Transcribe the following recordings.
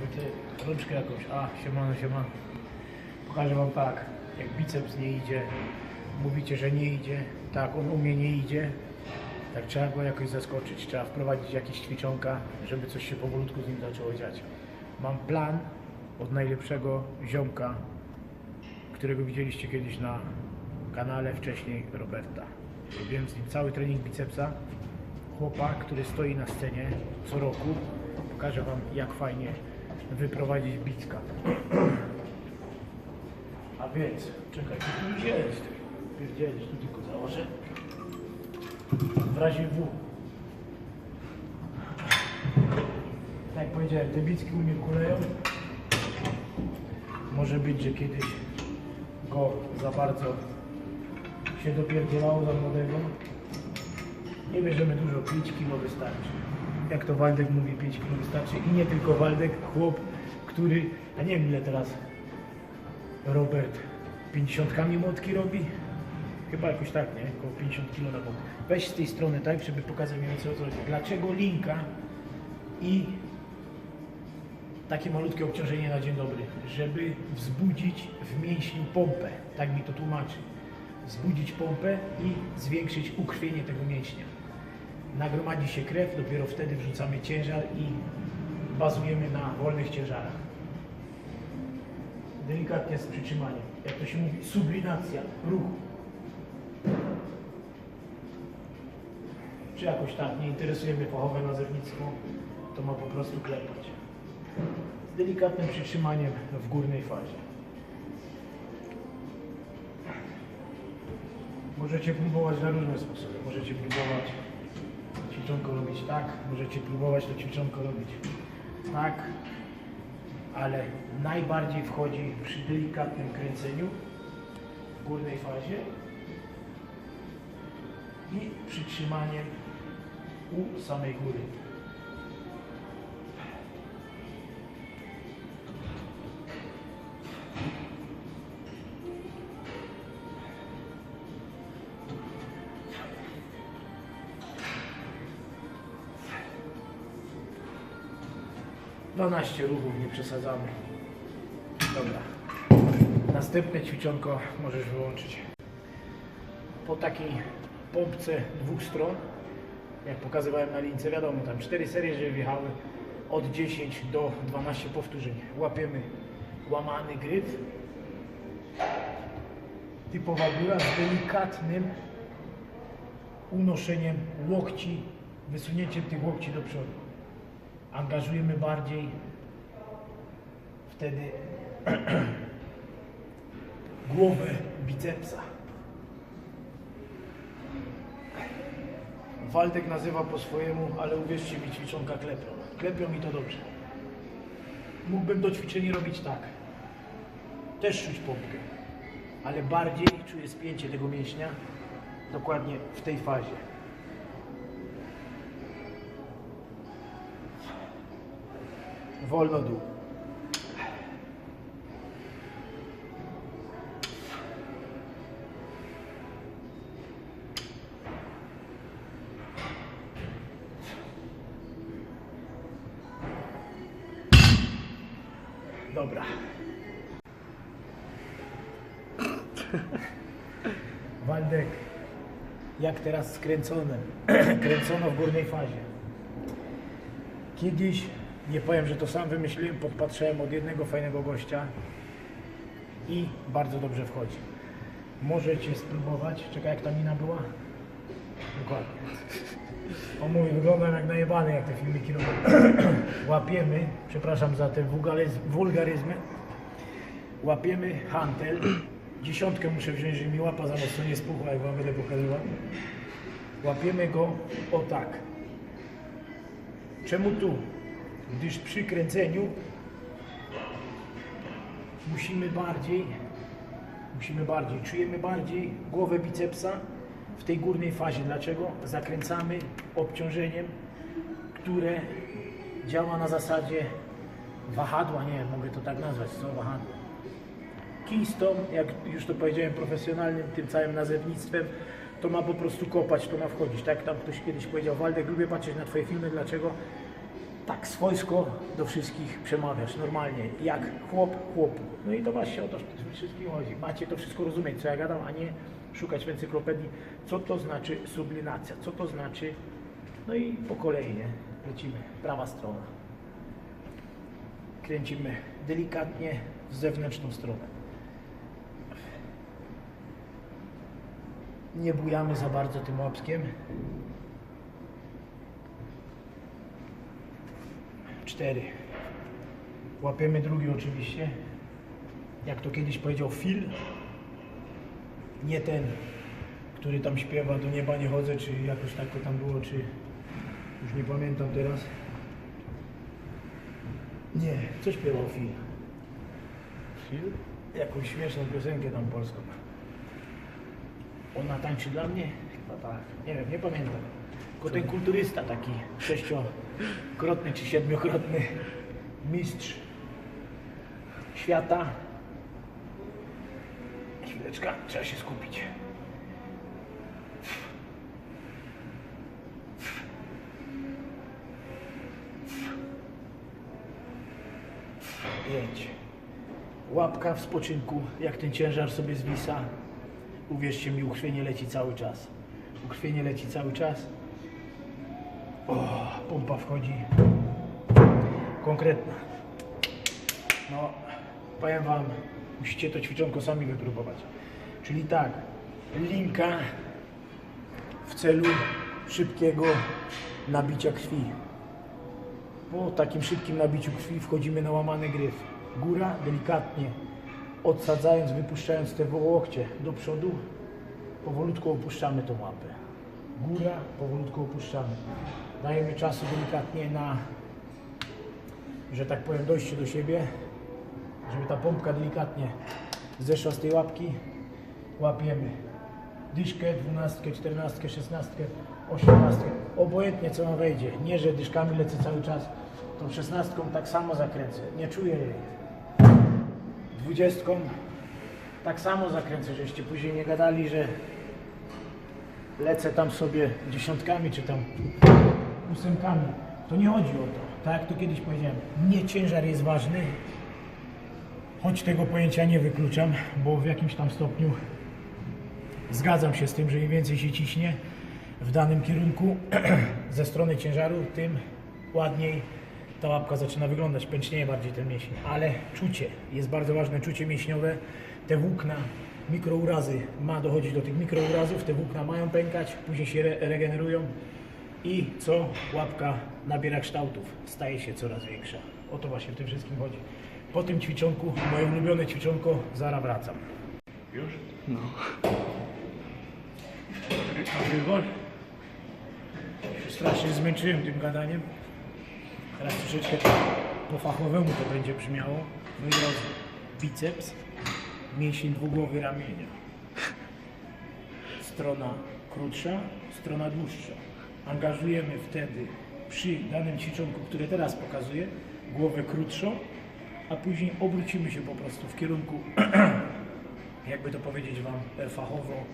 Wiecie, rączkę jakąś. A, siemano, siemano. Pokażę wam tak, jak biceps nie idzie, mówicie, że nie idzie, tak, on u mnie nie idzie, tak trzeba go jakoś zaskoczyć, trzeba wprowadzić jakieś ćwiczonka, żeby coś się powolutku z nim zaczęło dziać. Mam plan od najlepszego ziomka, którego widzieliście kiedyś na kanale wcześniej Roberta. Robiłem z nim cały trening bicepsa. Chłopak, który stoi na scenie co roku. Pokażę Wam, jak fajnie wyprowadzić bicka. A więc, czekaj, tu już jest? Pierdzielisz, tu tylko założę. W razie W. Tak jak powiedziałem, te bicki u mnie kuleją. Może być, że kiedyś go za bardzo się dopierdzielało za młodego. Nie bierzemy dużo, 5 kg wystarczy. Jak to Waldek mówi, 5 kg wystarczy. I nie tylko Waldek, chłop, który, a nie wiem ile teraz Robert 50 młotki robi. Chyba jakoś tak, nie? Około 50 kg na bok. Weź z tej strony tak, żeby pokazać więcej o co chodzi. Dlaczego linka i takie malutkie obciążenie na dzień dobry, żeby wzbudzić w mięśniu pompę, tak mi to tłumaczy. Wzbudzić pompę i zwiększyć ukrwienie tego mięśnia. Nagromadzi się krew, dopiero wtedy wrzucamy ciężar i bazujemy na wolnych ciężarach. Delikatnie z przytrzymaniem. Jak to się mówi, sublinacja ruchu. Czy jakoś tak nie interesuje mnie fachowe nazewnictwo, to ma po prostu klepać z delikatnym przytrzymaniem w górnej fazie. Możecie próbować na różne sposoby. Możecie próbować ćwiczonko robić tak, możecie próbować to ćwiczonko robić tak, ale najbardziej wchodzi przy delikatnym kręceniu w górnej fazie i przytrzymaniem u samej góry. Dwanaście ruchów, nie przesadzamy. Dobra. Następne ćwiczonko możesz wyłączyć. Po takiej pompce dwóch stron, jak pokazywałem na lince, wiadomo, tam cztery serie, żeby wjechały od 10 do 12 powtórzeń. Łapiemy łamany gryf. Typowa góra z delikatnym unoszeniem łokci, wysunięciem tych łokci do przodu. Angażujemy bardziej wtedy głowę bicepsa. Waldek nazywa po swojemu, ale uwierzcie mi, ćwiczonka klepią. Klepią mi to dobrze. Mógłbym do ćwiczeń robić tak. Też czuć pompkę, ale bardziej czuję spięcie tego mięśnia dokładnie w tej fazie. Wolno dół. Dobra. Waldek, jak teraz skręcone, kręcono w górnej fazie. Kiedyś, nie powiem, że to sam wymyśliłem, podpatrzyłem od jednego fajnego gościa i bardzo dobrze wchodzi. Możecie spróbować. Czekaj, jak ta mina była? Dokładnie. O mój, wyglądam jak najebany, jak te filmiki robią. Łapiemy, przepraszam za te wulgaryz- wulgaryzmy, łapiemy hantel. Dziesiątkę muszę wziąć, żeby mi łapa za mocno nie spuchła, jak wam będę pokazywał. Łapiemy go o tak. Czemu tu? Gdyż przy kręceniu musimy bardziej, musimy bardziej, czujemy bardziej głowę bicepsa w tej górnej fazie. Dlaczego? Zakręcamy obciążeniem, które działa na zasadzie wahadła, nie mogę to tak nazwać, co wahadło. Keystone, jak już to powiedziałem profesjonalnym, tym całym nazewnictwem, to ma po prostu kopać, to ma wchodzić. Tak tam ktoś kiedyś powiedział, Waldek, lubię patrzeć na Twoje filmy, dlaczego? Tak swojsko do wszystkich przemawiasz, normalnie, jak chłop chłopu. No i to właśnie o to wszystkim chodzi. Macie to wszystko rozumieć, co ja gadam, a nie szukać w encyklopedii, co to znaczy sublinacja, co to znaczy, no i po kolei, nie? Lecimy, prawa strona. Kręcimy delikatnie w zewnętrzną stronę. Nie bujamy za bardzo tym łapskiem. Cztery. Łapiemy drugi oczywiście. Jak to kiedyś powiedział Phil. Nie ten, który tam śpiewa do nieba nie chodzę, czy jakoś tak to tam było, czy już nie pamiętam teraz. Nie, co śpiewał Phil? Phil? Jakąś śmieszną piosenkę tam polską. Ona tańczy dla mnie? Chyba tak. Nie wiem, nie pamiętam. Tylko ten kulturysta taki sześciokrotny czy siedmiokrotny mistrz świata. Chwileczka, trzeba się skupić. Jedź. Łapka w spoczynku, jak ten ciężar sobie zwisa. Uwierzcie mi, ukrwienie leci cały czas. Ukrwienie leci cały czas. O, pompa wchodzi. Konkretna. No, powiem Wam, musicie to ćwiczonko sami wypróbować. Czyli tak, linka w celu szybkiego nabicia krwi. Po takim szybkim nabiciu krwi wchodzimy na łamany gryf. Góra delikatnie odsadzając, wypuszczając te łokcie do przodu, powolutku opuszczamy tą łapę. Góra, powolutku opuszczamy. Dajemy czasu delikatnie na, że tak powiem, dojście do siebie, żeby ta pompka delikatnie zeszła z tej łapki. Łapiemy dyszkę, dwunastkę, czternastkę, szesnastkę, osiemnastkę. Obojętnie co nam wejdzie. Nie, że dyszkami lecę cały czas. Tą szesnastką tak samo zakręcę. Nie czuję jej dwudziestką tak samo zakręcę, żeście później nie gadali, że lecę tam sobie dziesiątkami czy tam ósemkami. To nie chodzi o to. Tak jak to kiedyś powiedziałem, nie ciężar jest ważny, choć tego pojęcia nie wykluczam, bo w jakimś tam stopniu zgadzam się z tym, że im więcej się ciśnie w danym kierunku ze strony ciężaru, tym ładniej ta łapka zaczyna wyglądać, pęcznieje bardziej ten mięsień. Ale czucie, jest bardzo ważne czucie mięśniowe. Te włókna, mikrourazy, ma dochodzić do tych mikrourazów, te włókna mają pękać, później się re regenerują i co? Łapka nabiera kształtów, staje się coraz większa. O to właśnie w tym wszystkim chodzi. Po tym ćwiczonku, moje ulubione ćwiczonko, zaraz wracam. Już? No. Nagrywasz? Się strasznie zmęczyłem tym gadaniem. Teraz troszeczkę po fachowemu to będzie brzmiało. Moi drodzy, biceps, mięsień dwugłowy ramienia. Strona krótsza, strona dłuższa. Angażujemy wtedy przy danym ćwiczonku, które teraz pokazuję, głowę krótszą, a później obrócimy się po prostu w kierunku, jakby to powiedzieć Wam e, fachowo,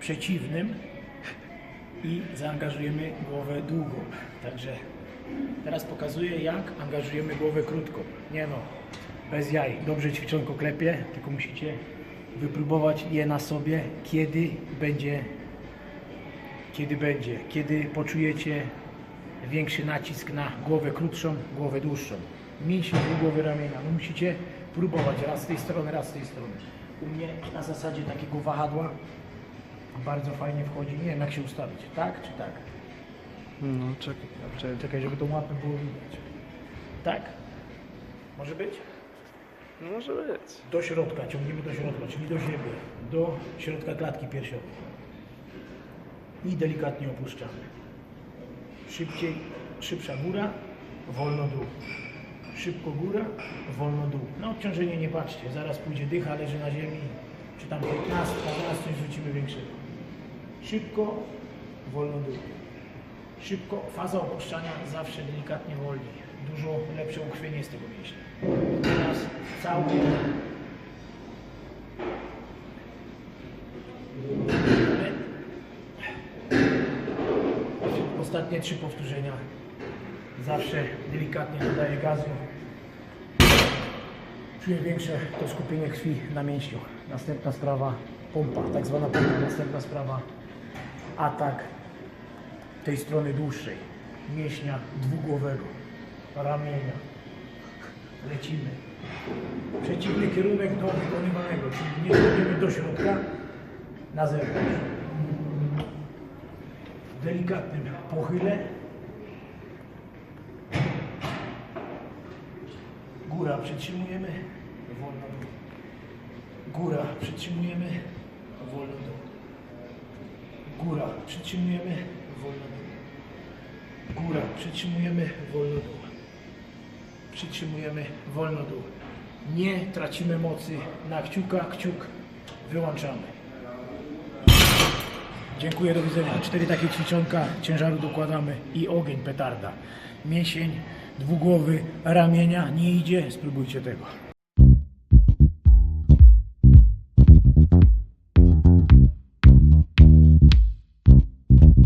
przeciwnym i zaangażujemy głowę długą. Także teraz pokazuję, jak angażujemy głowę krótką. Nie no, bez jaj. Dobrze ćwiczonko klepie, tylko musicie wypróbować je na sobie, kiedy będzie, kiedy będzie, kiedy poczujecie większy nacisk na głowę krótszą, głowę dłuższą. Mięsień głowy ramienia. No musicie próbować raz z tej strony, raz z tej strony. U mnie na zasadzie takiego wahadła bardzo fajnie wchodzi. Nie wiem jak się ustawić. Tak czy tak? No, czekaj, czekaj. Czekaj, żeby tą łapę było widać. Tak? Może być? No może być. Do środka, ciągniemy do środka, czyli do siebie, do środka klatki piersiowej. I delikatnie opuszczamy. Szybciej, szybsza góra, wolno dół. Szybko góra, wolno dół. Na obciążenie nie patrzcie, zaraz pójdzie dycha, leży na ziemi, czy tam 15, a zaraz coś rzucimy większego. Szybko, wolno dół. Szybko, faza opuszczania zawsze delikatnie wolniej. Dużo lepsze ukrwienie z tego mięśnia. Teraz cały. Ostatnie trzy powtórzenia. Zawsze delikatnie dodaję gazu. Czuję większe to skupienie krwi na mięśniu. Następna sprawa pompa, tak zwana pompa. Następna sprawa atak tej strony dłuższej, mięśnia dwugłowego, ramienia. Lecimy. Przeciwny kierunek do wykonywanego, czyli nie wchodzimy do środka, na zewnątrz. Delikatnym pochyle. Góra przytrzymujemy, wolno dół. Góra przytrzymujemy, wolno dół. Góra przytrzymujemy, wolno dół. Góra przytrzymujemy, wolno dół. Przytrzymujemy, wolno dół. Nie tracimy mocy na kciuka, kciuk wyłączamy. Dziękuję, do widzenia. Cztery takie ćwiczonka, ciężaru dokładamy i ogień, petarda. Mięsień dwugłowy ramienia nie idzie, spróbujcie tego.